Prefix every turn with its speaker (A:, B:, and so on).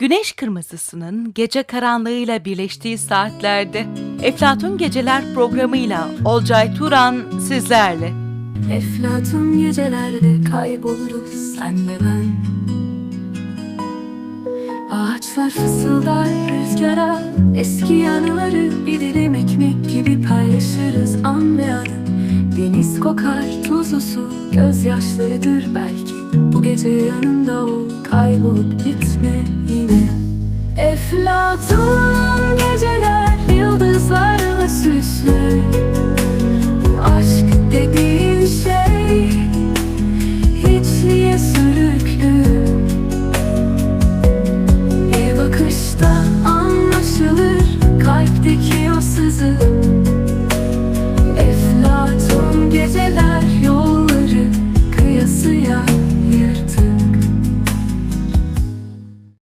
A: Güneş kırmızısının gece karanlığıyla birleştiği saatlerde Eflatun Geceler programıyla Olcay Turan sizlerle.
B: Eflatun gecelerde kayboluruz sen ve ben. Ağaçlar fısıldar rüzgara Eski anıları bir dilim ekmek gibi paylaşırız an ve adım Deniz kokar tuzlu su gözyaşlarıdır belki. Bu gece yanımda ol kaybolup yine Eflatun geceler yıldızlarla süslü. Aşk dediğin şey hiçliğe sürüklü. Bir bakışta anlaşılır kalpteki